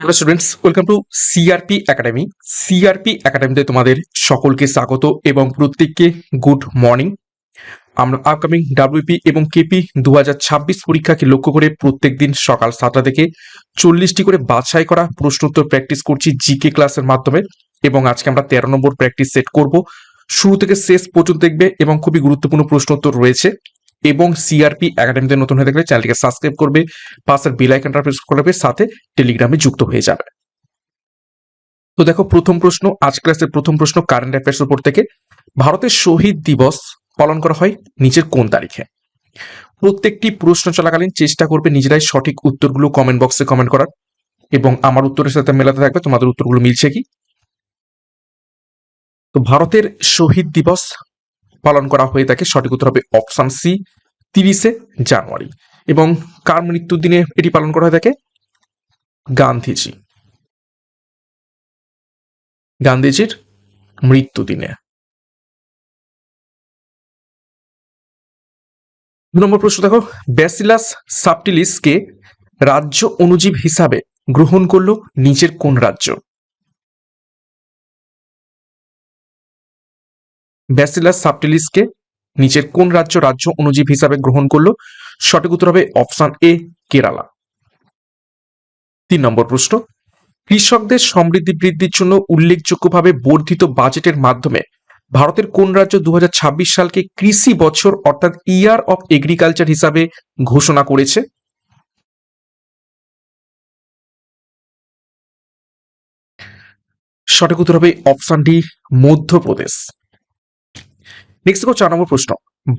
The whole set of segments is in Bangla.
Hello students welcome to CRP academy CRP একাডেমিতে তোমাদের সকলকে স্বাগত এবং প্রত্যেককে গুড মর্নিং আমরা আপকামিং ডাব্লিউপি এবং কেপি দু পরীক্ষাকে লক্ষ্য করে প্রত্যেক দিন সকাল সাতটা থেকে চল্লিশটি করে বাছাই করা প্রশ্নোত্তর প্র্যাকটিস করছি জিকে ক্লাসের মাধ্যমে এবং আজকে আমরা তেরো নম্বর প্র্যাকটিস সেট করব। শুরু থেকে শেষ পর্যন্ত দেখবে এবং খুবই গুরুত্বপূর্ণ প্রশ্নোত্তর রয়েছে। এবং সিআরপি একাডেমিতে নতুন হয়ে থাকলে চ্যানেলটিকে সাবস্ক্রাইব করবে, পাশের বেল আইকনটা প্রেস করবে সাথে টেলিগ্রামে যুক্ত হয়ে যাবে। তো দেখো, প্রথম প্রশ্ন, আজ ক্লাসের প্রথম প্রশ্ন কারেন্ট অ্যাফেয়ার্স উপর থেকে। ভারতের শহীদ দিবস পালন করা হয় নিচের কোন তারিখে? প্রত্যেকটি প্রশ্ন চলাকালীন চেষ্টা করবে নিজেরাই সঠিক উত্তরগুলো কমেন্ট বক্সে কমেন্ট করার। এবং আমার উত্তরের সাথে মেলাতে থাকবে, তোমাদের উত্তরগুলো মিলছে কি? তো ভারতের শহীদ দিবস পালন করা হয়ে থাকে। সঠিক উত্তর হবে অপশন সি তিরিশে জানুয়ারি। এবং কার মৃত্যুর দিনে এটি পালন করা হয়ে থাকে? গান্ধীজি। গান্ধীজির মৃত্যু দিনে। দু নম্বর প্রশ্ন দেখো। ব্যাসিলাস সাপটিলিসকে রাজ্য অনুজীব হিসাবে গ্রহণ করল নিজের কোন রাজ্য? ব্যাসিলাস সাপটিলিসকে নিচের কোন রাজ্য রাজ্য অনুজীব হিসাবে গ্রহণ করল? সঠিক উত্তর হবে অপশন এ, কেরালা। তিন নম্বর প্রশ্ন। কৃষকদের সমৃদ্ধি বৃদ্ধির জন্য উল্লেখযোগ্যভাবে বর্ধিত বাজেটের মাধ্যমে ভারতের কোন রাজ্য দু হাজার ছাব্বিশ সালকে কৃষি বছর অর্থাৎ ইয়ার অফ এগ্রিকালচার হিসাবে ঘোষণা করেছে? সঠিক উত্তর হবে অপশন ডি, মধ্যপ্রদেশ। নেক্সট দেখো চার নম্বর প্রশ্ন।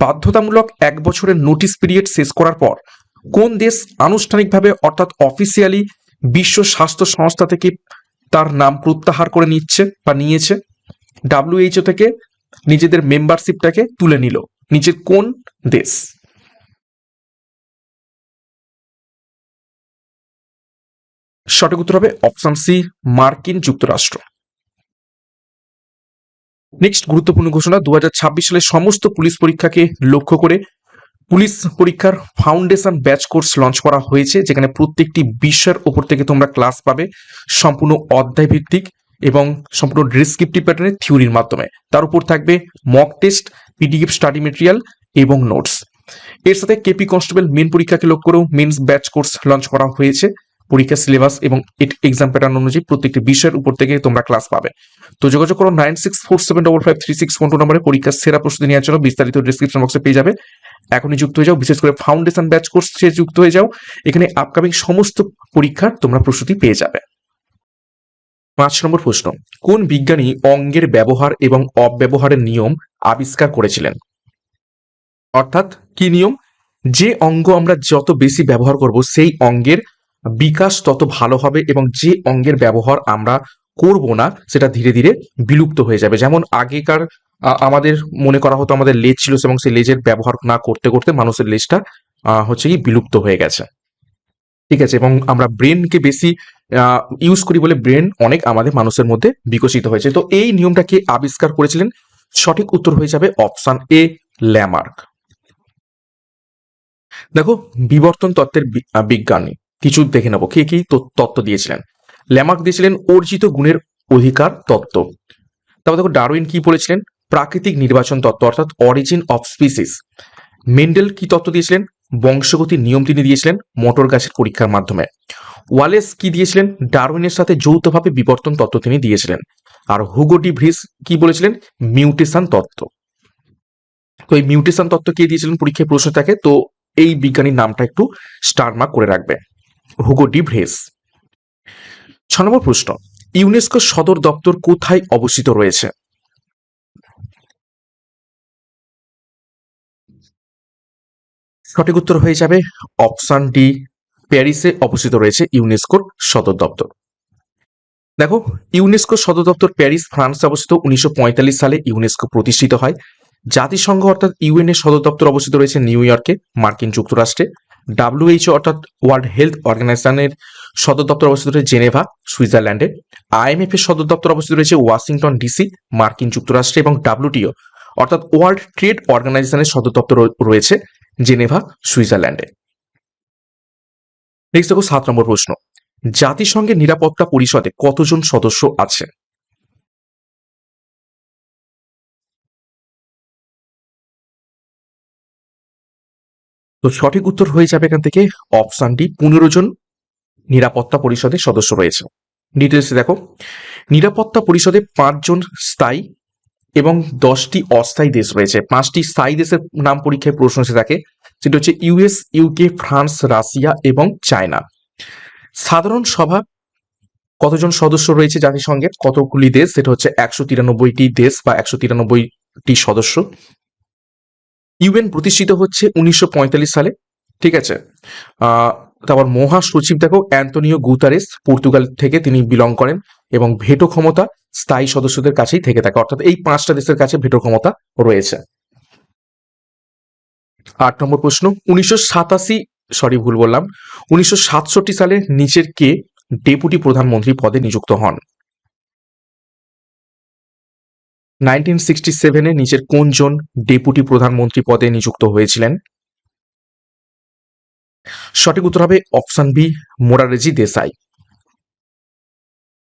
বাধ্যতামূলক এক বছরের নোটিশ পিরিয়ড শেষ করার পর কোন দেশ আনুষ্ঠানিকভাবে অর্থাৎ অফিসিয়ালি বিশ্ব স্বাস্থ্য সংস্থা থেকে তার নাম প্রত্যাহার করে নিচ্ছে বা নিয়েছে? ডাব্লিউএইচও থেকে নিজেদের মেম্বারশিপটাকে তুলে নিল। নিজের কোন দেশ? সঠিক উত্তর হবে অপশন সি মার্কিন যুক্তরাষ্ট্র। নেক্সট গুরুত্বপূর্ণ ঘোষণা দু সালে সমস্ত পুলিশ পরীক্ষাকে লক্ষ্য করে পুলিশ পরীক্ষার ফাউন্ডেশন ব্যাচ কোর্স লঞ্চ করা হয়েছে, যেখানে প্রত্যেকটি বিষয়ের ওপর থেকে তোমরা ক্লাস পাবে সম্পূর্ণ অধ্যায় ভিত্তিক এবং সম্পূর্ণ ডিসক্রিপটিভ প্যাটার্নের থিওরির মাধ্যমে। তার উপর থাকবে mock test PDF study material এবং নোটস এর সাথে কেপি কনস্টেবল মেন পরীক্ষাকে লক্ষ্য করেও মেন্স ব্যাচ কোর্স লঞ্চ করা হয়েছে। পরীক্ষার সিলেবাস এবং এক্সাম প্যাটার্ন অনুযায়ী প্রত্যেকটি বিষয়ের উপর থেকে তোমরা ক্লাস পাবে। তো যোগাযোগ করো nine six four seven double five three six one two নম্বরে, পরীক্ষার সেরা প্রস্তুতি নেওয়ার জন্য বিস্তারিত ডিসক্রিপশন বক্সে পেয়ে যাবে। এখনই যুক্ত হয়ে যাও, বিশেষ করে ফাউন্ডেশন ব্যাচ কোর্সে যুক্ত হয়ে যাও। এখানে আপকামিং সমস্ত পরীক্ষার তোমরা প্রস্তুতি পেয়ে যাবে। পাঁচ নম্বর প্রশ্ন, কোন বিজ্ঞানী অঙ্গের ব্যবহার এবং অব্যবহারের নিয়ম আবিষ্কার করেছিলেন? অর্থাৎ কি নিয়ম? যে অঙ্গ আমরা যত বেশি ব্যবহার করব, সেই অঙ্গের বিকাশ তত ভালো হবে এবং যে অঙ্গের ব্যবহার আমরা করব না, সেটা ধীরে ধীরে বিলুপ্ত হয়ে যাবে। যেমন আগেকার আমাদের মনে করা হতো আমাদের লেজ ছিল এবং সেই লেজের ব্যবহার না করতে করতে মানুষের লেজটা হচ্ছে কি বিলুপ্ত হয়ে গেছে। ঠিক আছে, এবং আমরা ব্রেনকে বেশি ইউজ করি বলে ব্রেন অনেক আমাদের মানুষের মধ্যে বিকশিত হয়েছে। তো এই নিয়মটা কে আবিষ্কার করেছিলেন? সঠিক উত্তর হয়ে যাবে অপশান এ, ল্যামার্ক। দেখো, বিবর্তন তত্ত্বের বিজ্ঞানী। কিছু দেখে নেব। কে কি তত্ত্ব দিয়েছিলেন। ল্যামার্ক দিয়েছিলেন অর্জিত গুণের অধিকার তত্ত্ব। তারপর দেখো ডারউইন কি বলেছিলেন? প্রাকৃতিক নির্বাচন তত্ত্ব, অর্থাৎ অরিজিন অফ স্পিসিস মেন্ডেল কি তত্ত্ব দিয়েছিলেন? বংশগতির নিয়ম তিনি দিয়েছিলেন মোটর গাছের পরীক্ষার মাধ্যমে। ওয়ালেস কি দিয়েছিলেন? ডারউইনের সাথে যৌথভাবে বিবর্তন তত্ত্ব তিনি দিয়েছিলেন। আর হুগো ডি ভ্রিস কি বলেছিলেন? মিউটেশন তত্ত্ব। তো এই মিউটেশন তত্ত্ব কে দিয়েছিলেন? পরীক্ষায় প্রশ্ন থাকে, তো এই বিজ্ঞানীর নামটা একটু স্টার মার্ক করে রাখবে। হুগো ডি ভ্রেস ছ নম্বর প্রশ্ন ইউনেস্কো সদর দপ্তর কোথায় অবস্থিত রয়েছে? সঠিক উত্তর হয়ে যাবে অপশন ডি, প্যারিসে অবস্থিত রয়েছে ইউনেস্কোর সদর দপ্তর। দেখো, ইউনেস্কো সদর দপ্তর প্যারিস, ফ্রান্সে অবস্থিত। উনিশশো পঁয়তাল্লিশ সালে ইউনেস্কো প্রতিষ্ঠিত হয়। জাতিসংঘ অর্থাৎ ইউএন এর সদর দপ্তর অবস্থিত রয়েছে নিউ ইয়র্কে, মার্কিন যুক্তরাষ্ট্রে। ডাব্লিউএইচও অর্থাৎ ওয়ার্ল্ড হেলথ অর্গানাইজেশনের সদর দপ্তর অবস্থিত রয়েছে জেনেভা, সুইজারল্যান্ডে। আইএমএফ এর সদর দপ্তর অবস্থিত রয়েছে ওয়াশিংটন ডিসি মার্কিন যুক্তরাষ্ট্রে এবং ডাব্লিউটিও অর্থাৎ ওয়ার্ল্ড ট্রেড অর্গানাইজেশনের সদর দপ্তর রয়েছে জেনেভা, সুইজারল্যান্ডে। নেক্সট দেখো সাত নম্বর প্রশ্ন। জাতিসংঘের নিরাপত্তা পরিষদে কতজন সদস্য আছে তো সঠিক উত্তর হয়ে যাবে এখান থেকে অপশন ডি পনেরো জন নিরাপত্তা পরিষদের সদস্য রয়েছে। ডিটেলসে দেখো। নিরাপত্তা পরিষদে পাঁচজন স্থায়ী এবং দশটি অস্থায়ী দেশ রয়েছে। পাঁচটি স্থায়ী দেশের নাম পরীক্ষায় প্রশ্ন এসে থাকে। সেটা হচ্ছে ইউএস ইউকে ফ্রান্স, রাশিয়া এবং চায়না। সাধারণ সভা কতজন সদস্য রয়েছে জাতিসংঘের? কতগুলি দেশ? সেটা হচ্ছে একশো তিরানব্বইটি দেশ বা একশো তিরানব্বইটি সদস্য। ইউএন প্রতিষ্ঠিত হচ্ছে উনিশশো পঁয়তাল্লিশ সালে, ঠিক আছে? তারপর মহাসচিব, দেখো অ্যান্তনিও গুতারেস পর্তুগাল থেকে তিনি বিলং করেন এবং ভেটো ক্ষমতা স্থায়ী সদস্যদের কাছেই থেকে থাকে। অর্থাৎ এই পাঁচটা দেশের কাছে ভেটো ক্ষমতা রয়েছে। আট নম্বর প্রশ্ন, উনিশশো সাতাশি, সরি, ভুল বললাম, উনিশশো সাতষট্টি সালে নিচের কে ডেপুটি প্রধানমন্ত্রী পদে নিযুক্ত হন? নাইনটিন সিক্সটি সেভেনে নিচের কোনজন ডেপুটি প্রধানমন্ত্রী পদে নিযুক্ত হয়েছিলেন? সঠিক উত্তর হবে অপশন বি, মোরারেজি দেসাই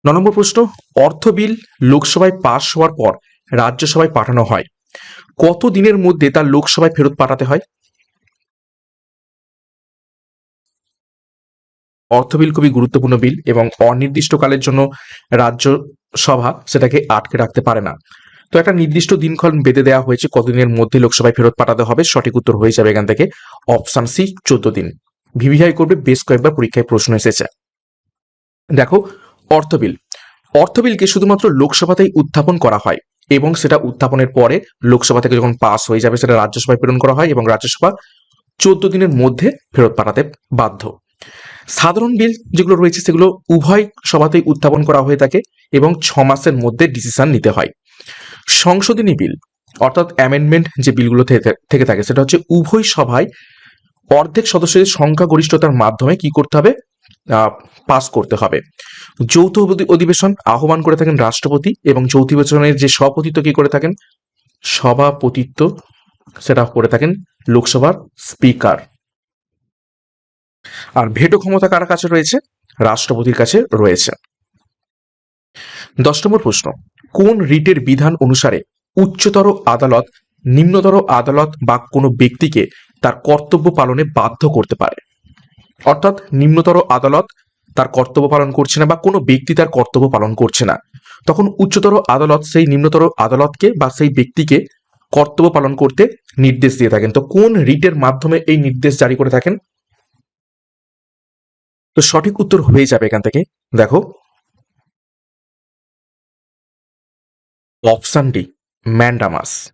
ন নম্বর প্রশ্ন, অর্থ বিল লোকসভায় পাশ হওয়ার পর রাজ্যসভায় পাঠানো হয়। কত দিনের মধ্যে তা লোকসভায় ফেরত পাঠাতে হয়? অর্থ বিল খুবই গুরুত্বপূর্ণ বিল এবং অনির্দিষ্টকালের জন্য রাজ্যসভা সেটাকে আটকে রাখতে পারে না। তো একটা নির্দিষ্ট দিনক্ষণ বেঁধে দেওয়া হয়েছে। কতদিনের মধ্যে লোকসভায় ফেরত পাঠাতে হবে? সঠিক উত্তর হয়ে যাবে এখান থেকে। অপশন সি চোদ্দ দিন। ভিভিআই করবে বেশ কয়েকবার পরীক্ষায় প্রশ্ন এসেছে। দেখো, অর্থ বিল। শুধুমাত্র লোকসভাতেই উত্থাপন করা হয় এবং সেটা উত্থাপনের পরে লোকসভা থেকে যখন পাস হয়ে যাবে, সেটা রাজ্যসভায় প্রেরণ করা হয় এবং রাজ্যসভা চোদ্দ দিনের মধ্যে ফেরত পাঠাতে বাধ্য। সাধারণ বিল যেগুলো রয়েছে, সেগুলো উভয় সভাতেই উত্থাপন করা হয়ে থাকে এবং ছ মাসের মধ্যে ডিসিশন নিতে হয়। সংশোধনী বিল, অর্থাৎ অ্যামেন্ডমেন্ট যে বিলগুলো থেকে থেকে, সেটা হচ্ছে উভয় সভায় অর্ধেক সদস্যদের সংখ্যাগরিষ্ঠতার মাধ্যমে কি করতে হবে? পাস করতে হবে। যৌথ অধিবেশন আহ্বান করে থাকেন রাষ্ট্রপতি এবং যৌথ অধিবেশনের যে সভাপতিত্ব কি করে থাকেন? সভাপতিত্ব সেটা করে থাকেন লোকসভার স্পিকার। আর ভেটো ক্ষমতা কার কাছে রয়েছে? রাষ্ট্রপতির কাছে রয়েছে। দশ নম্বর প্রশ্ন। কোন রিটের বিধান অনুসারে উচ্চতর আদালত, নিম্নতর আদালত বা কোনো ব্যক্তিকে তার কর্তব্য পালনে বাধ্য করতে পারে? অর্থাৎ নিম্নতর আদালত তার কর্তব্য পালন করছে না বা কোনো ব্যক্তি তার কর্তব্য পালন করছে না। তখন উচ্চতর আদালত সেই নিম্নতর আদালতকে বা সেই ব্যক্তিকে কর্তব্য পালন করতে নির্দেশ দিয়ে থাকেন। তো কোন রিটের মাধ্যমে এই নির্দেশ জারি করে থাকেন? তো সঠিক উত্তর হয়ে যাবে এখান থেকে। দেখো অপশন ডি ম্যান্ডামাস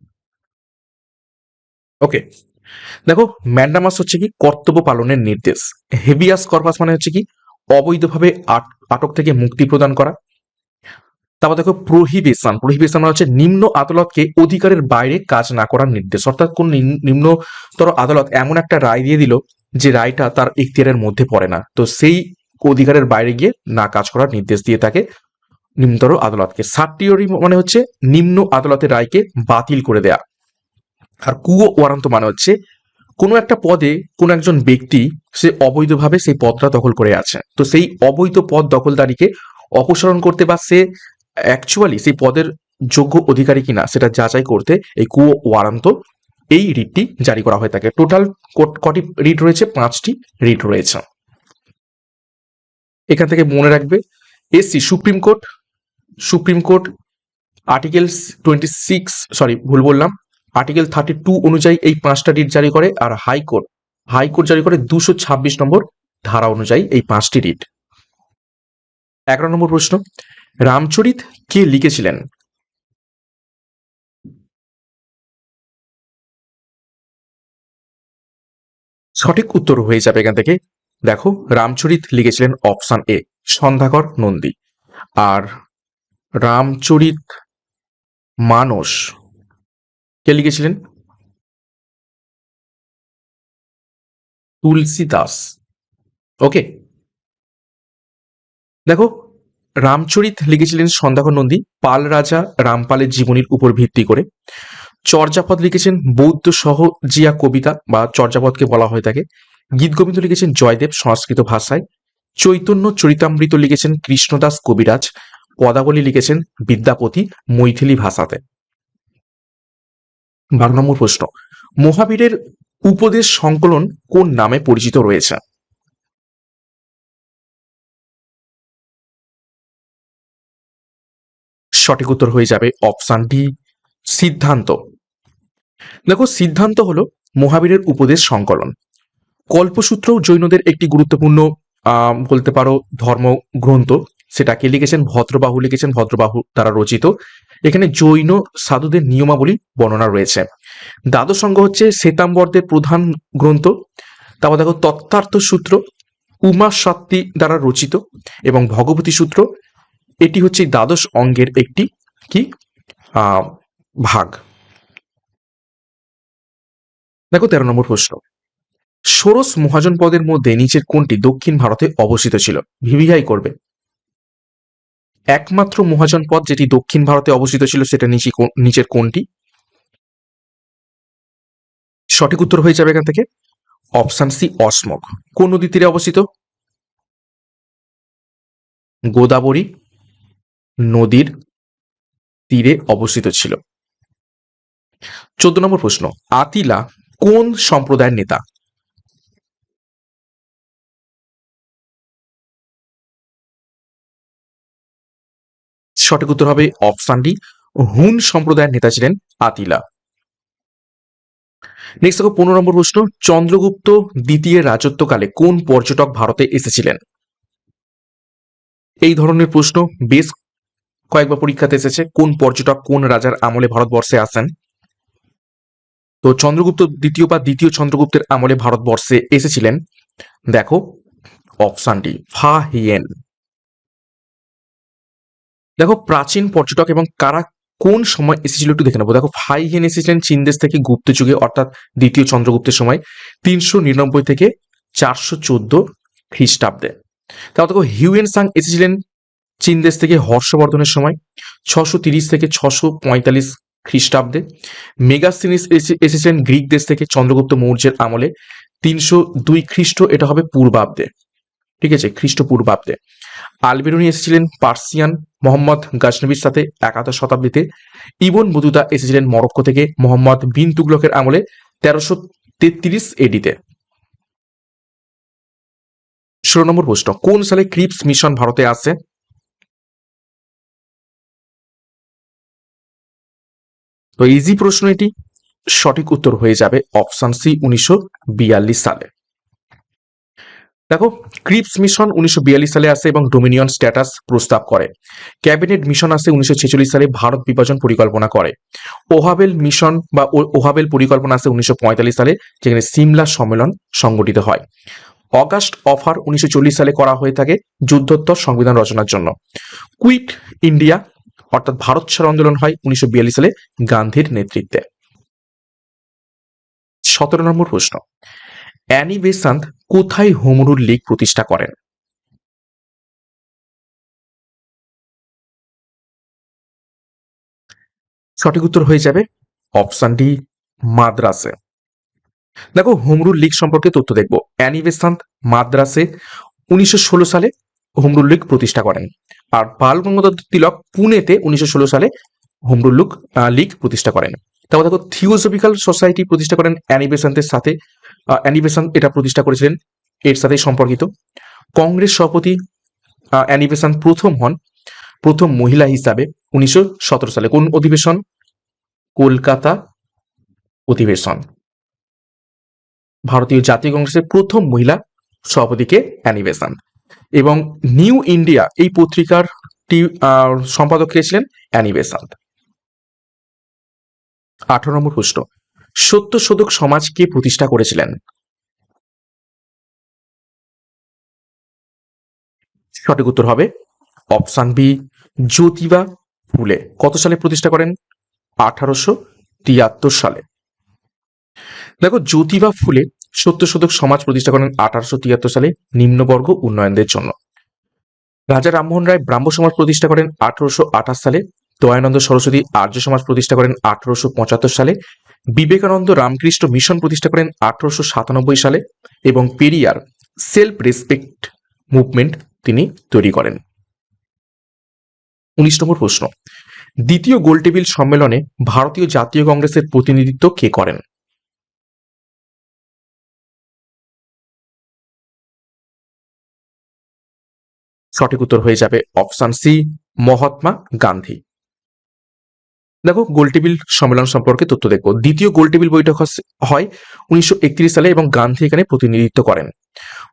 ওকে দেখো ম্যান্ডামাস হচ্ছে কি কর্তব্য পালনের নির্দেশ। হেভিয়াস কর্পাস মানে হচ্ছে কি অবৈধভাবে আট- আটক থেকে মুক্তি প্রদান করা। তারপর দেখো প্রহিবেশন প্রহিবেশন মানে হচ্ছে নিম্ন আদালতকে অধিকারের বাইরে কাজ না করার নির্দেশ। অর্থাৎ কোন নিম্নতর আদালত এমন একটা রায় দিয়ে দিল যে রায়টা তার ইখতিয়ারের মধ্যে পড়ে না। তো সেই অধিকারের বাইরে গিয়ে না কাজ করার নির্দেশ দিয়ে থাকে নিম্নতর আদালতকে। সার্টিওরি মানে হচ্ছে নিম্ন আদালতের রায়কে বাতিল করে দেয়া। আর কুয়ো ওয়ারান্ত মানে হচ্ছে কোনো একটা পদে কোনো একজন ব্যক্তি সে অবৈধভাবে সেই পদটা দখল করে আছে। তো সেই অবৈধ পদ দখলদারিকে অপসারণ করতে বা সে অ্যাকচুয়ালি সেই পদের যোগ্য অধিকারী কিনা সেটা যাচাই করতে এই কুয়ো ওয়ারান্ত এই রিটটি জারি করা হয়ে থাকে। টোটাল কটি রিট রয়েছে? পাঁচটি রিট রয়েছে। এখান থেকে মনে রাখবে, SC supreme court supreme court article twenty six sorry ভুল বললাম, আর্টিকেল থার্টি টু অনুযায়ী এই পাঁচটা রিট জারি করে আর হাইকোর্ট হাইকোর্ট জারি করে দুশো ছাব্বিশ নম্বর ধারা অনুযায়ী এই পাঁচটি রিট এগারো নম্বর প্রশ্ন, রামচরিত কে লিখেছিলেন? সঠিক উত্তর হয়ে যাবে এখান থেকে। দেখো, রামচরিত লিখেছিলেন অপশন এ সন্ধ্যাকর নন্দী। আর রামচরিত মানস। কে লিখেছিলেন? তুলসী দাস ওকে। দেখো, রামচরিত লিখেছিলেন সন্ধ্যাকর নন্দী, পাল রাজা রামপালের জীবনীর উপর ভিত্তি করে। চর্যাপদ লিখেছেন বৌদ্ধ সহজিয়া কবিতা, বা চর্যাপদকে বলা হয়ে থাকে গীত গোবিন্দ লিখেছেন জয়দেব সংস্কৃত ভাষায়। চৈতন্য চরিতামৃত লিখেছেন কৃষ্ণদাস কবিরাজ। পদাবলী লিখেছেন বিদ্যাপতি মৈথিলি ভাষাতে। বারো নম্বর প্রশ্ন, মহাবীরের উপদেশ সংকলন কোন নামে পরিচিত রয়েছে? সঠিক উত্তর হয়ে যাবে অপশান ডি, সিদ্ধান্ত। দেখো, সিদ্ধান্ত হলো মহাবীরের উপদেশ সংকলন। কল্পসূত্র জৈনদের একটি গুরুত্বপূর্ণ বলতে পারো ধর্মগ্রন্থ। সেটাকে লিখেছেন? ভদ্রবাহু লিখেছেন। ভদ্রবাহু দ্বারা রচিত। এখানে জৈন সাধুদের নিয়মাবলী বর্ণনা রয়েছে। দ্বাদশ অঙ্গ হচ্ছে শ্বেতাম্বরদের প্রধান গ্রন্থ। তারপর দেখো, তত্ত্বার্থ সূত্র, উমা সাত্তি দ্বারা রচিত এবং ভগবতী সূত্র। এটি হচ্ছে দ্বাদশ অঙ্গের একটি কি? ভাগ। দেখো, তেরো নম্বর প্রশ্ন। ষোড়শ মহাজন পদের মধ্যে নিচের কোনটি দক্ষিণ ভারতে অবস্থিত ছিল? ভিভিআই করবে। একমাত্র মহাজন পথ যেটি দক্ষিণ ভারতে অবস্থিত ছিল সেটা নিচে নিচের কোনটি? সঠিক উত্তর হয়ে যাবে এখান থেকে। অপশান সি অসমক কোন নদী তীরে অবস্থিত? গোদাবরী নদীর তীরে অবস্থিত ছিল। চোদ্দ নম্বর প্রশ্ন, আতিলা কোন সম্প্রদায়ের নেতা? সঠিক উত্তর হবে অপশান ডি হুন সম্প্রদায়ের নেতা ছিলেন আতিলা। নেক্সট দেখো, পনেরো নম্বর প্রশ্ন, চন্দ্রগুপ্ত দ্বিতীয় রাজত্বকালে কোন পর্যটক ভারতে এসেছিলেন? এই ধরনের প্রশ্ন বেশ কয়েকবার পরীক্ষাতে এসেছে, কোন পর্যটক কোন রাজার আমলে ভারতবর্ষে আসেন তো চন্দ্রগুপ্ত দ্বিতীয় বা দ্বিতীয় চন্দ্রগুপ্তের আমলে ভারতবর্ষে এসেছিলেন, দেখো অপশানটি ফা হিয়েন। দেখো প্রাচীন পর্যটক এবং কারা কোন সময় এসেছিল একটু দেখে নেব। দেখো ফাই হেন এসেছিলেন চীন দেশ থেকে গুপ্ত যুগে, অর্থাৎ দ্বিতীয় চন্দ্রগুপ্তের সময়, তিনশো নিরানব্বই থেকে চারশো চোদ্দ খ্রিস্টাব্দে। তারপর দেখো হিউয়েন সাং এসেছিলেন চীন দেশ থেকে হর্ষবর্ধনের সময়, ছশো তিরিশ থেকে ছশো পঁয়তাল্লিশ খ্রিস্টাব্দে। মেগাসিনিস এসে- এসেছিলেন গ্রিক দেশ থেকে চন্দ্রগুপ্ত মৌর্যের আমলে। তিনশো দুই খ্রিস্ট, এটা হবে পূর্বাব্দে। ঠিক আছে, খ্রিস্টপূর্বাব্দে। আলবেরুনি এসেছিলেন পার্সিয়ান মোহাম্মদ গাজনবির সাথে একাদশ শতাব্দীতে। ইবন বতুতা এসেছিলেন মরক্কো থেকে মোহাম্মদ বিন তুগলকের আমলে তেরোশো তেত্রিশ এডিতে। ষোলো নম্বর প্রশ্ন, কোন সালে ক্রিপস মিশন ভারতে আসে তো ইজি প্রশ্ন এটি, সঠিক উত্তর হয়ে যাবে অপশন সি উনিশশো বিয়াল্লিশ সালে। দেখো ক্রিপস মিশন উনিশশো বিয়াল্লিশ সালে আসে এবং ডোমিনিয়ন স্ট্যাটাস প্রস্তাব করে। ক্যাবিনেট মিশন আসে উনিশশো ছেচল্লিশ সালে, ভারত বিভাজন পরিকল্পনা করে। ওহাবেল মিশন বা ওহাবেল পরিকল্পনা আসে উনিশশো পঁয়তাল্লিশ সালে, যেখানে সিমলা সম্মেলন সংগঠিত হয়। অগাস্ট অফার উনিশশো চল্লিশ সালে করা হয়ে থাকে যুদ্ধোত্তর সংবিধান রচনার জন্য। কুইট ইন্ডিয়া অর্থাৎ ভারত ছাড় আন্দোলন হয় উনিশশো বিয়াল্লিশ সালে গান্ধীর নেতৃত্বে। সতেরো নম্বর প্রশ্ন। অ্যানি বেসান্ত কোথায় হোম রুল লীগ প্রতিষ্ঠা করেন? সঠিক উত্তর হয়ে যাবে অপশন ডি, মাদ্রাসে। দেখো হোম রুল লীগ সম্পর্কে তথ্য দেখব। অ্যানি বেসান্ত মাদ্রাসে উনিশশো ষোলো সালে হোম রুল লীগ প্রতিষ্ঠা করেন। আর বাল গঙ্গাধর তিলক পুনেতে উনিশশো ষোলো সালে হোম রুল লীগ প্রতিষ্ঠা করেন। তারপর দেখো, থিওসফিক্যাল সোসাইটি প্রতিষ্ঠা করেন অ্যানি বেসান্তের সাথে। আহ, অ্যানি এটা প্রতিষ্ঠা করেছিলেন এর সাথে সম্পর্কিত। কংগ্রেস সভাপতি আহ, অ্যানি প্রথম হন প্রথম মহিলা হিসাবে উনিশশো সতেরো সালে। কোন অধিবেশন? কলকাতা অধিবেশন। ভারতীয় জাতীয় কংগ্রেসের প্রথম মহিলা সভাপতিকে অ্যানি বেসান্ত এবং নিউ ইন্ডিয়া এই পত্রিকারটি আহ, সম্পাদক কে ছিলেন? অ্যানি বেসান্ত আঠারো নম্বর প্রশ্ন। সত্যশোধক সমাজ কে প্রতিষ্ঠা করেছিলেন? সঠিক উত্তর হবে অপশান বি, জ্যোতিবা ফুলে। কত সালে প্রতিষ্ঠা করেন? আঠারোশো তিয়াত্তর সালে। দেখো, জ্যোতিবা ফুলে সত্যশোধক সমাজ প্রতিষ্ঠা করেন আঠারোশো তিয়াত্তর সালে নিম্নবর্গ উন্নয়নদের জন্য। রাজা রামমোহন রায় ব্রাহ্ম সমাজ প্রতিষ্ঠা করেন আঠারোশো আঠাশ সালে। দয়ানন্দ সরস্বতী আর্য সমাজ প্রতিষ্ঠা করেন আঠারোশো পঁচাত্তর সালে। বিবেকানন্দ রামকৃষ্ণ মিশন প্রতিষ্ঠা করেন আঠারোশো সাতানব্বই সালে এবং পেরিয়ার সেলফ রেসপেক্ট মুভমেন্ট তিনি তৈরি করেন। উনিশ নম্বর প্রশ্ন, দ্বিতীয় গোলটেবিল সম্মেলনে ভারতীয় জাতীয় কংগ্রেসের প্রতিনিধিত্ব কে করেন? সঠিক উত্তর হয়ে যাবে অপশন সি, মহাত্মা গান্ধী। দেখো গোলটেবিল সম্মেলন সম্পর্কে তথ্য দেখো। দ্বিতীয় গোলটেবিল বৈঠক হয় উনিশশো একত্রিশ সালে এবং গান্ধী এখানে প্রতিনিধিত্ব করেন।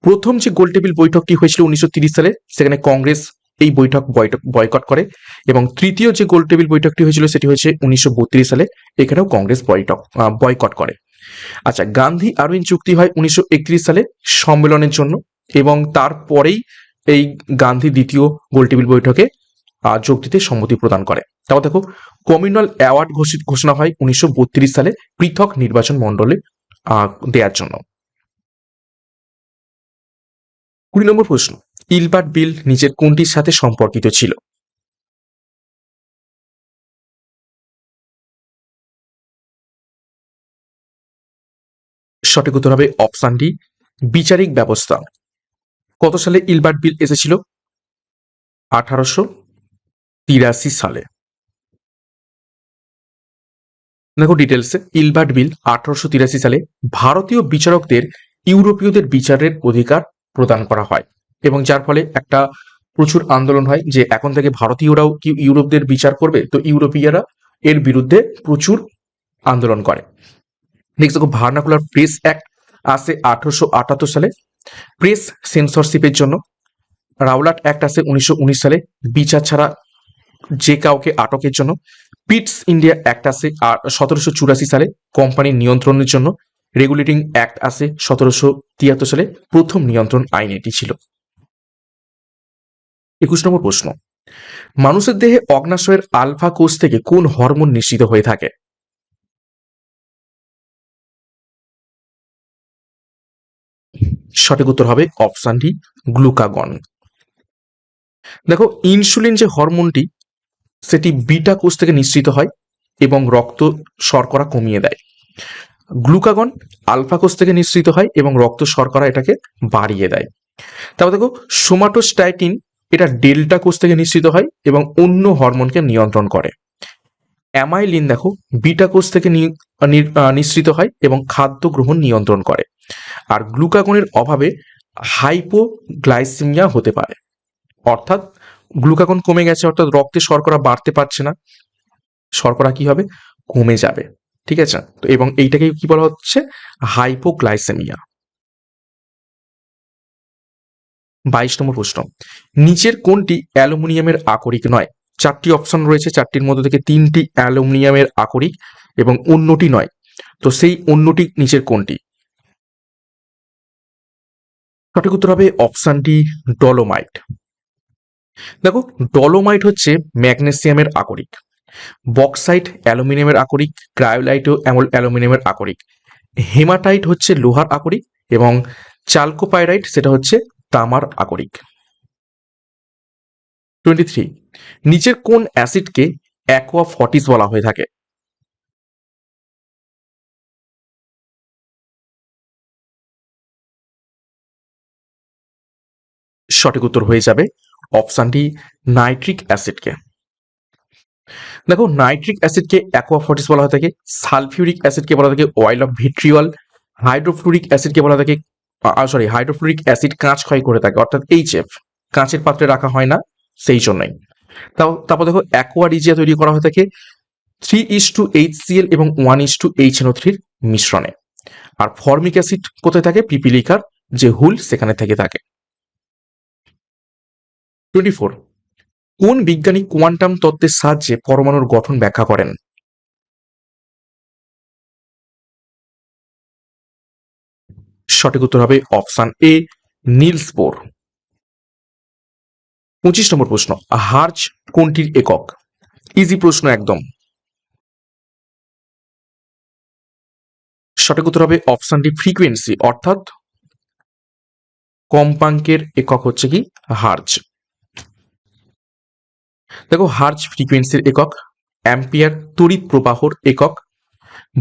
প্রথম যে গোলটেবিল বৈঠকটি হয়েছিল উনিশশো সালে, সেখানে কংগ্রেস এই বৈঠক বয়কট করে এবং তৃতীয় যে গোলটেবিল বৈঠকটি হয়েছিল, সেটি হয়েছে উনিশশো বত্রিশ সালে, এখানেও কংগ্রেস বৈঠক বয়কট করে। আচ্ছা গান্ধী আরউইন চুক্তি হয় উনিশশো একত্রিশ সালে সম্মেলনের জন্য এবং তারপরেই এই গান্ধী দ্বিতীয় গোলটেবিল বৈঠকে যোগ দিতে সম্মতি প্রদান করে। তাও দেখো কমিউনাল অ্যাওয়ার্ড ঘোষিত, ঘোষণা হয় উনিশশো সালে পৃথক নির্বাচন মণ্ডলে দেওয়ার জন্য। কুড়ি নম্বর প্রশ্ন, ইলবার্ট বিল নিজের কোনটির সাথে সম্পর্কিত ছিল? সঠিক উত্তর হবে অপশন ডি বিচারিক ব্যবস্থা। কত সালে ইলবার্ট বিল এসেছিল? আঠারোশো তিরাশি সালে। দেখো ডিটেলসে ইলবার্ট বিল আঠারোশো তিরাশি সালে ভারতীয় বিচারকদের ইউরোপীয়দের বিচারের অধিকার প্রদান করা হয় এবং যার ফলে একটা প্রচুর আন্দোলন হয় যে এখন থেকে ভারতীয়রাও কি ইউরোপদের বিচার করবে? তো ইউরোপীয়রা এর বিরুদ্ধে প্রচুর আন্দোলন করে। নেক্সট দেখো ভার্নাকুলার প্রেস অ্যাক্ট আসে আঠারোশো আটাত্তর সালে। প্রেস সেন্সরশিপের জন্য রাওলাট অ্যাক্ট আসে উনিশশো উনিশ সালে। বিচার ছাড়া যে কাউকে আটকের জন্য পিটস ইন্ডিয়া অ্যাক্ট আসে সতেরোশো চুরাশি সালে কোম্পানির নিয়ন্ত্রণের জন্য রেগুলেটিং অ্যাক্ট আসে সতেরোশো তিয়াত্তর সালে প্রথম নিয়ন্ত্রণ আইন এটি ছিল। একুশ নম্বর প্রশ্ন। মানুষের দেহে অগ্নাশয়ের আলফা কোষ থেকে কোন হরমোন নিঃসৃত হয়ে থাকে? সঠিক উত্তর হবে অপশন ডি, গ্লুকাগন। দেখো, ইনসুলিন যে হরমোনটি সেটি বিটা কোষ থেকে নিঃসৃত হয় এবং রক্ত শর্করা কমিয়ে দেয়। গ্লুকাগন আলফা কোষ থেকে নিঃসৃত হয় এবং রক্ত শর্করা এটাকে বাড়িয়ে দেয়। তারপর দেখো, সোমাটোস্টাইটিন এটা ডেল্টা কোষ থেকে নিঃসৃত হয় এবং অন্য হরমোনকে নিয়ন্ত্রণ করে। অ্যামাইলিন দেখো, বিটা কোষ থেকে নিঃসৃত হয় এবং খাদ্য গ্রহণ নিয়ন্ত্রণ করে। আর গ্লুকাগনের অভাবে হাইপোগ্লাইসিমিয়া হতে পারে। অর্থাৎ গ্লুকাগন কমে গেছে, অর্থাৎ রক্তে শর্করা বাড়তে পারছে না। শর্করা কি হবে? কমে যাবে। ঠিক আছে? তো এবং এইটাকে কি বলা হচ্ছে? হাইপোগ্লাইসেমিয়া। বাইশ নম্বর প্রশ্ন। নিচের কোনটি অ্যালুমিনিয়ামের আকরিক নয়? চারটি অপশন রয়েছে, চারটির মধ্যে থেকে তিনটি অ্যালুমিনিয়ামের আকরিক এবং অন্যটি নয়। তো সেই অন্যটি নিচের কোনটি? সঠিক উত্তর হবে অপশন ডি ডলোমাইট। দেখো ডলোমাইট হচ্ছে ম্যাগনেসিয়ামের আকরিক বক্সাইট অ্যালুমিনিয়ামের আকরিক ক্রায়োলাইটও অ্যালুমিনিয়ামের আকরিক। হেমাটাইট হচ্ছে লোহার আকরিক এবং চালকোপাইরাইট সেটা হচ্ছে তামার আকরিক। টোয়েন্টি থ্রি নিচের কোন অ্যাসিডকে অ্যাকোয়া ফর্টিস বলা হয়ে থাকে? সঠিক উত্তর হয়ে যাবে অপশানটি নাইট্রিক অ্যাসিডকে দেখো, নাইট্রিক অ্যাসিডকে অ্যাকোয়াফর্টিস বলা হয়ে থাকে, সালফিউরিক অ্যাসিডকে বলা থাকে, অয়েল অফ ভিট্রিওয়াল হাইড্রোফ্লুরিক অ্যাসিডকে বলা থাকে সরি, হাইড্রোফ্লুরিক অ্যাসিড কাঁচ ক্ষয় করে থাকে, অর্থাৎ এইচএফ, কাঁচের পাত্রে রাখা হয় না, সেই জন্যই। তাও, তারপর দেখো, অ্যাকোয়ারিজিয়া তৈরি করা হয়ে থাকে, three is to H Cl এবং one is to H NO থ্রির মিশ্রণে। আর ফর্মিক অ্যাসিড কোথায় থাকে? পিপিলিকার, যে হুল সেখানে থেকে থাকে। টোয়েন্টি ফোর কোন বিজ্ঞানী কোয়ান্টাম তত্ত্বের সাহায্যে পরমাণুর গঠন ব্যাখ্যা করেন? সঠিক উত্তর হবে অপশান এ, নীলস বোর। পঁচিশ নম্বর প্রশ্ন, হার্জ কোনটির একক? ইজি প্রশ্ন একদম। সঠিক উত্তর হবে অপশন ডি ফ্রিকোয়েন্সি, অর্থাৎ কম্পাঙ্কের একক হচ্ছে কি? হার্জ। দেখো হার্জ ফ্রিকোয়েন্সির একক, অ্যাম্পিয়ার তড়িৎ প্রবাহর একক,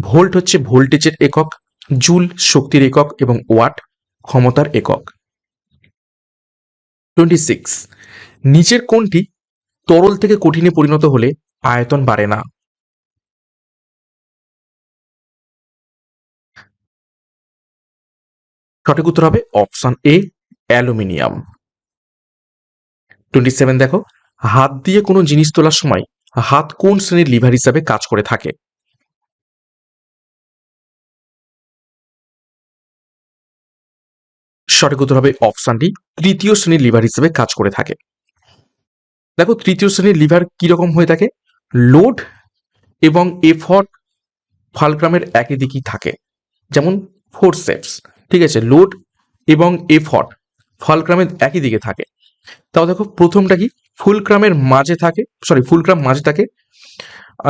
ভোল্ট হচ্ছে ভোল্টেজের একক, জুল শক্তির একক এবং ওয়াট ক্ষমতার একক। টোয়েন্টি সিক্স, নিচের কোনটি তরল থেকে কঠিনে পরিণত হলে আয়তন বাড়ে না। সঠিক উত্তর হবে option A, aluminium. Twenty seven দেখো হাত দিয়ে কোনো জিনিস তোলার সময় হাত কোন শ্রেণির লিভার হিসাবে কাজ করে থাকে? সঠিক উত্তর হবে অপশনটি তৃতীয় শ্রেণির লিভার হিসেবে কাজ করে থাকে। দেখো, তৃতীয় শ্রেণির লিভার কি রকম হয়ে থাকে? লোড এবং এফর্ট ফালগ্রামের একই দিকেই থাকে। যেমন ফোরসেপস ঠিক আছে? লোড এবং এফর্ট ফালগ্রামের একই দিকে থাকে। তাও দেখো, প্রথমটা কি? ফুলক্রামের মাঝে থাকে সরি ফুলক্রাম মাঝে থাকে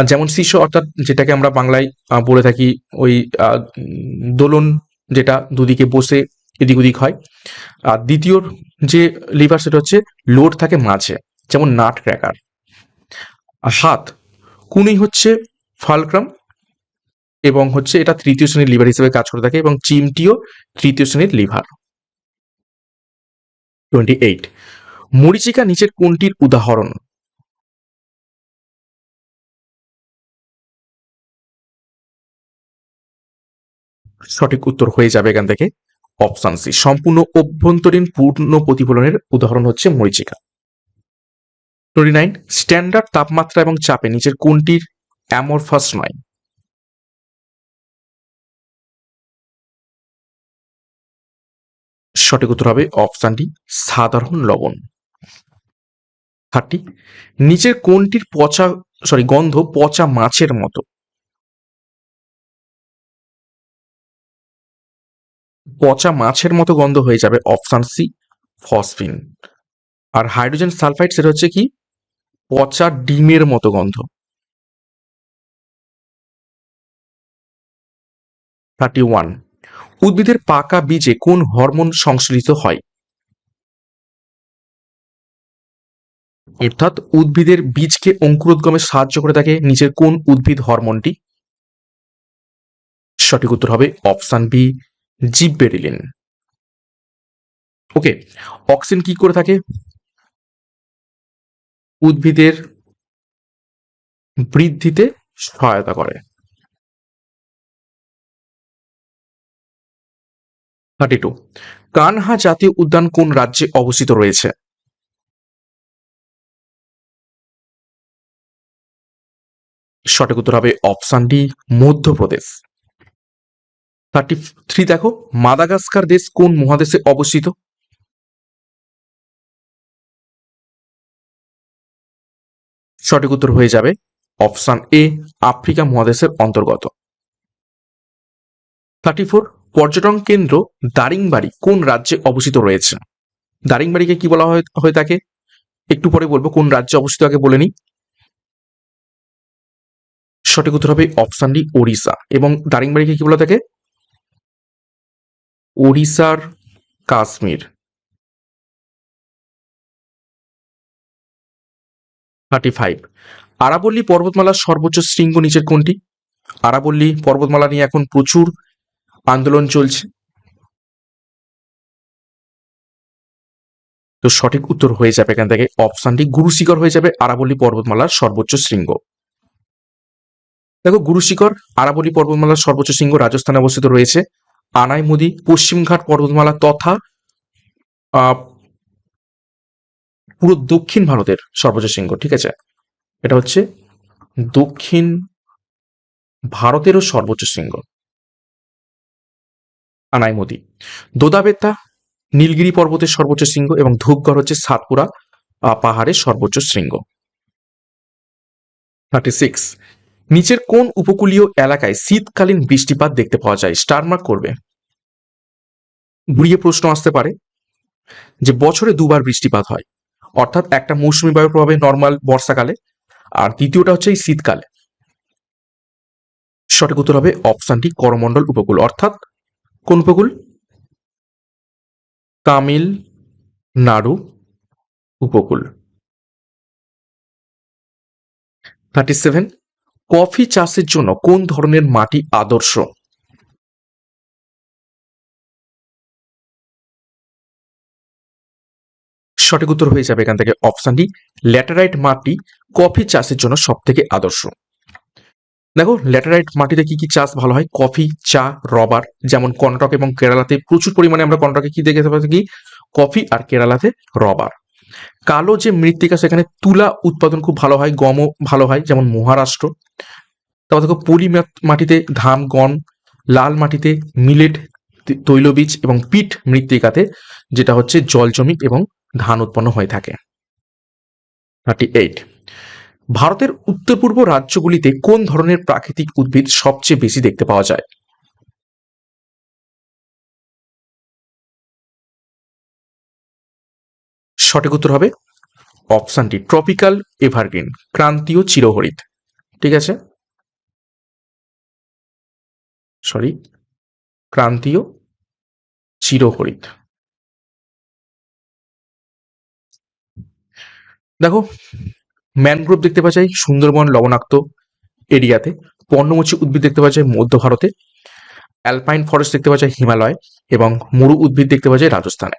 যেমন শিষ্য অর্থাৎ যেটাকে আমরা বাংলায় বলে থাকি ওই দোলন যেটা দুদিকে বসে এদিক ওদিক হয়। আর দ্বিতীয় যে লিভার সেটা হচ্ছে লোড থাকে মাঝে, যেমন নাট ক্র্যাকার আর হাত, কুনি হচ্ছে ফালক্রাম এবং হচ্ছে এটা তৃতীয় শ্রেণির লিভার হিসেবে কাজ করে থাকে এবং চিমটিও তৃতীয় শ্রেণির লিভার টোয়েন্টি এইট মরিচিকা নিচের কোনটির উদাহরণ? সঠিক উত্তর হয়ে যাবে এখান থেকে। অপশন সি সম্পূর্ণ অভ্যন্তরীণ পূর্ণ প্রতিফলনের উদাহরণ হচ্ছে মরিচিকা। টোয়েন্টি নাইন স্ট্যান্ডার্ড তাপমাত্রা এবং চাপে নিচের কোনটির অ্যামরফাস নয়? সঠিক উত্তর হবে অপশনটি সাধারণ লবণ। থার্টি নিচের কোনটির পচা সরি গন্ধ পচা মাছের মতো? পচা মাছের মতো গন্ধ হয়ে যাবে অপশন সি, ফসফিন। আর হাইড্রোজেন সালফাইড সেটা হচ্ছে কি? পচা ডিমের মতো গন্ধ। Thirty one. উদ্ভিদের পাকা বীজে কোন হরমোন সংশ্লিষ্ট হয়? অর্থাৎ উদ্ভিদের বীজকে অঙ্কুরোদ্গমে সাহায্য করে থাকে নিচের কোন উদ্ভিদ হরমোনটি? সঠিক উত্তর হবে option B, gibberellin. Okay auxin কি করে থাকে? উদ্ভিদের বৃদ্ধিতে সহায়তা করে। থার্টি টু কানহা জাতীয় উদ্যান কোন রাজ্যে অবস্থিত রয়েছে? সঠিক উত্তর হবে option D Madhya Pradesh. Thirty three দেখো, মাদাগাস্কার দেশ কোন মহাদেশে অবস্থিত? সঠিক উত্তর হয়ে যাবে অপশান এ আফ্রিকা মহাদেশের অন্তর্গত। থার্টি ফোর পর্যটন কেন্দ্র দারিংবাড়ি কোন রাজ্যে অবস্থিত রয়েছে? দারিংবাড়িকে কি বলা হয় থাকে একটু পরে বলব কোন রাজ্যে অবস্থিত আগে বলে নিই। সঠিক উত্তর হবে অপশন ডি ওড়িশা এবং দারিংবাড়িকে কি বলা থাকে ওড়িশার কাশ্মীর। থার্টি ফাইভ আরাবল্লী পর্বতমালার সর্বোচ্চ শৃঙ্গ নিচের কোনটি? আরাবল্লী পর্বতমালা নিয়ে এখন প্রচুর আন্দোলন চলছে। তো সঠিক উত্তর হয়ে যাবে এখান থেকে। অপশনটি গুরুশিখর হয়ে যাবে আরাবল্লী পর্বতমালার সর্বোচ্চ শৃঙ্গ। দেখো গুরুশিখর আরাবল্লী পর্বতমালার সর্বোচ্চ শৃঙ্গ রাজস্থানে অবস্থিত রয়েছে। আনাই আনাইমুদি পশ্চিমঘাট পর্বতমালা তথা পুরো দক্ষিণ ভারতের সর্বোচ্চ শৃঙ্গ, ঠিক আছে? এটা হচ্ছে দক্ষিণ ভারতেরও সর্বোচ্চ শৃঙ্গ। আনাইমতি দোদাবেতা নীলগিরি পর্বতের সর্বোচ্চ শৃঙ্গ এবং ধূপগড় হচ্ছে সাতপুরা পাহাড়ের সর্বোচ্চ শৃঙ্গ। থার্টি সিক্স নিচের কোন উপকূলীয় এলাকায় শীতকালীন বৃষ্টিপাত দেখতে পাওয়া যায়? স্টারমার্ক করবে। ঘুরিয়ে প্রশ্ন আসতে পারে যে বছরে দুবার বৃষ্টিপাত হয়। অর্থাৎ একটা মৌসুমি বায়ুর প্রভাবে নর্মাল বর্ষাকালে, আর দ্বিতীয়টা হচ্ছে এই শীতকালে। সঠিক উত্তর হবে অপশনটি করমণ্ডল উপকূল। অর্থাৎ কোন উপকূল? তামিল নাড়ু উপকূল। থার্টি সেভেন কফি চাষের জন্য কোন ধরনের মাটি আদর্শ? সঠিক উত্তর হয়ে যাবে এখান থেকে অপশন ডি ল্যাটারাইট মাটি কফি চাষের জন্য সব থেকে আদর্শ। দেখো, ল্যাটারাইট মাটিতে কি কি চাষ ভালো হয়? কফি, চা, রবার, যেমন কর্ণাটক এবং কেরালাতে প্রচুর পরিমাণে আমরা কর্ণাটকে কি দেখে থাকি? কফি আর কেরালাতে রবার। কালো যে মৃত্তিকা, সেখানে তুলা উৎপাদন খুব ভালো হয়, গমও ভালো হয়, যেমন মহারাষ্ট্র। তারপর দেখো, পলি মাটিতে ধান গম, লাল মাটিতে মিলেট তৈলবীজ এবং পিট মৃত্তিকাতে, যেটা হচ্ছে জল জমি এবং ধান উৎপন্ন হয়ে থাকে। থার্টি এইট ভারতের উত্তর পূর্ব রাজ্যগুলিতে কোন ধরনের প্রাকৃতিক উদ্ভিদ সবচেয়ে বেশি দেখতে পাওয়া যায়? সঠিক উত্তর হবে অপশনটি ট্রপিক্যাল এভারগ্রিন, ক্রান্তীয় চিরহরিত ঠিক আছে? সরি, ক্রান্তীয় চিরহরিত দেখো, ম্যানগ্রোভ দেখতে পাওয়া যায় সুন্দরবন লবণাক্ত এরিয়াতে পর্ণমোচী উদ্ভিদ দেখতে পাওয়া যায় মধ্য ভারতে, অ্যালপাইন ফরেস্ট দেখতে পাওয়া যায় হিমালয়, এবং মরু উদ্ভিদ দেখতে পাওয়া যায় রাজস্থানে।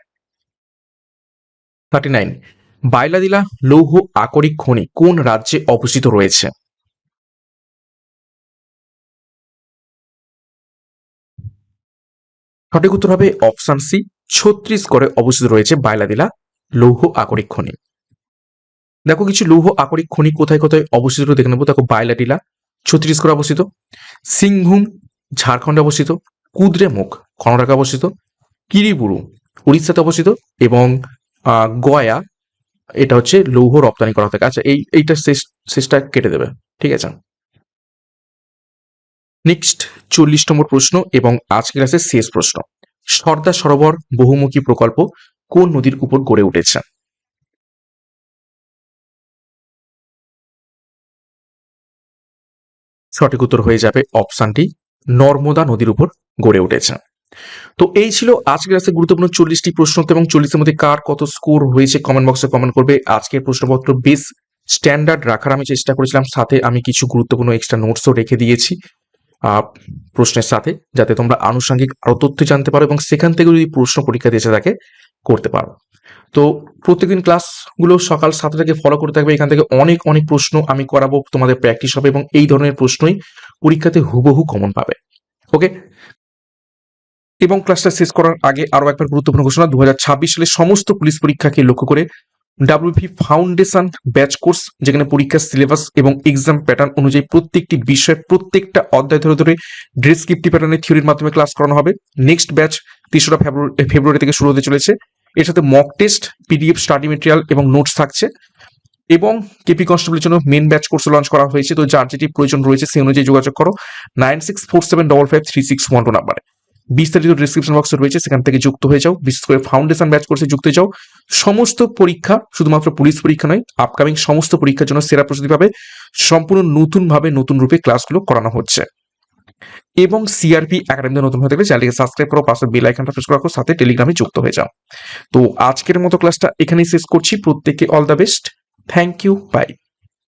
থার্টি নাইন বাইলাদিলা লৌহ আকরিক খনি কোন রাজ্যে অবস্থিত রয়েছে? সঠিক উত্তর হবে অপশন সি ছত্রিশগড়ে অবস্থিত রয়েছে বাইলাদিলা লৌহ আকরিক খনি। দেখো কিছু লৌহ আকরিক খনি কোথায় কোথায় অবস্থিত দেখে নেব। দেখো বাইলাডিলা ছত্রিশগড়ে অবস্থিত সিংভূম ঝাড়খণ্ডে অবস্থিত, কুদ্রেমুখ কর্ণাটকে অবস্থিত, কিরিবুরু উড়িষ্যাতে অবস্থিত এবং গয়া, এটা হচ্ছে লৌহ রপ্তানি করা থাকে। আচ্ছা এই, এইটা শেষ, শেষটা কেটে দেবে, ঠিক আছে? নেক্সট চল্লিশ নম্বর প্রশ্ন এবং আজকের ক্লাসের শেষ প্রশ্ন। সর্দার সরোবর বহুমুখী প্রকল্প কোন নদীর উপর গড়ে উঠেছে? সঠিক উত্তর হয়ে যাবে অপশানটি, নর্মদা নদীর উপর গড়ে উঠেছে। তো এই ছিল আজকের ক্লাসে গুরুত্বপূর্ণ চল্লিশটি প্রশ্ন এবং চল্লিশের মধ্যে কার কত স্কোর হয়েছে কমেন্ট বক্সে কমেন্ট করবে। আজকের প্রশ্নপত্র বেশ স্ট্যান্ডার্ড রাখার আমি চেষ্টা করেছিলাম, সাথে আমি কিছু গুরুত্বপূর্ণ এক্সট্রা নোটসও রেখে দিয়েছি প্রশ্নের সাথে, যাতে তোমরা আনুষঙ্গিক আরও তথ্য জানতে পারো এবং সেখান থেকে যদি প্রশ্ন পরীক্ষা দিয়েছে থাকে, করতে পারো। তো প্রত্যেকদিন ক্লাসগুলো সকাল সাতটা থেকে ফলো করতে থাকবে, এখান থেকে অনেক অনেক প্রশ্ন আমি করাবো, তোমাদের প্র্যাকটিস হবে এবং এই ধরনের প্রশ্নই পরীক্ষাতে হুবহু কমন পাবে। ওকে এবং ক্লাসটা শেষ করার আগে আরও একবার গুরুত্বপূর্ণ ঘোষণা দু সালের সমস্ত পুলিশ পরীক্ষাকে লক্ষ্য করে ডাব্লিউপি ফাউন্ডেশন ব্যাচ কোর্স যেখানে পরীক্ষার সিলেবাস এবং এক্সাম প্যাটার্ন অনুযায়ী প্রত্যেকটি বিষয়ের প্রত্যেকটা অধ্যায় ধরে ধরে ডেসক্রিপটিভ প্যাটার্নের থিওরির মাধ্যমে ক্লাস করানো হবে। নেক্সট ব্যাচ তেসরা ফেব্রুয়ারি ফেব্রুয়ারি থেকে শুরু হতে চলেছে। এর সাথে mock test PDF study material এবং নোটস থাকছে। এবং কেপি কনস্টেবলের জন্য মেন ব্যাচ কোর্স লঞ্চ করা হয়েছে। তো যার যেটি প্রয়োজন রয়েছে সেই অনুযায়ী যোগাযোগ করো। Nine six four seven double five three six one two নাম্বারে। বিস্তারিত ডিসক্রিপশন বক্সে রয়েছে, সেখান থেকে যুক্ত হয়ে যাও, বিশেষ করে ফাউন্ডেশন ব্যাচ কোর্সে যুক্ত যাও। সমস্ত পরীক্ষা শুধুমাত্র পুলিশ পরীক্ষা নয় আপকামিং সমস্ত পরীক্ষার জন্য সেরা প্রস্তুতি পাবে। সম্পূর্ণ নতুনভাবে নতুন রূপে ক্লাসগুলো করানো হচ্ছে। এবং সিআরপি একাডেমিতে নতুন হয়ে থাকলে চ্যানেলকে সাবস্ক্রাইব করো পাশে বেল আইকনটা প্রেস করে রাখো সাথে টেলিগ্রামে যুক্ত হয়ে যাও। তো আজকের মতো ক্লাসটা এখানেই শেষ করছি। প্রত্যেককে all the best thank you bye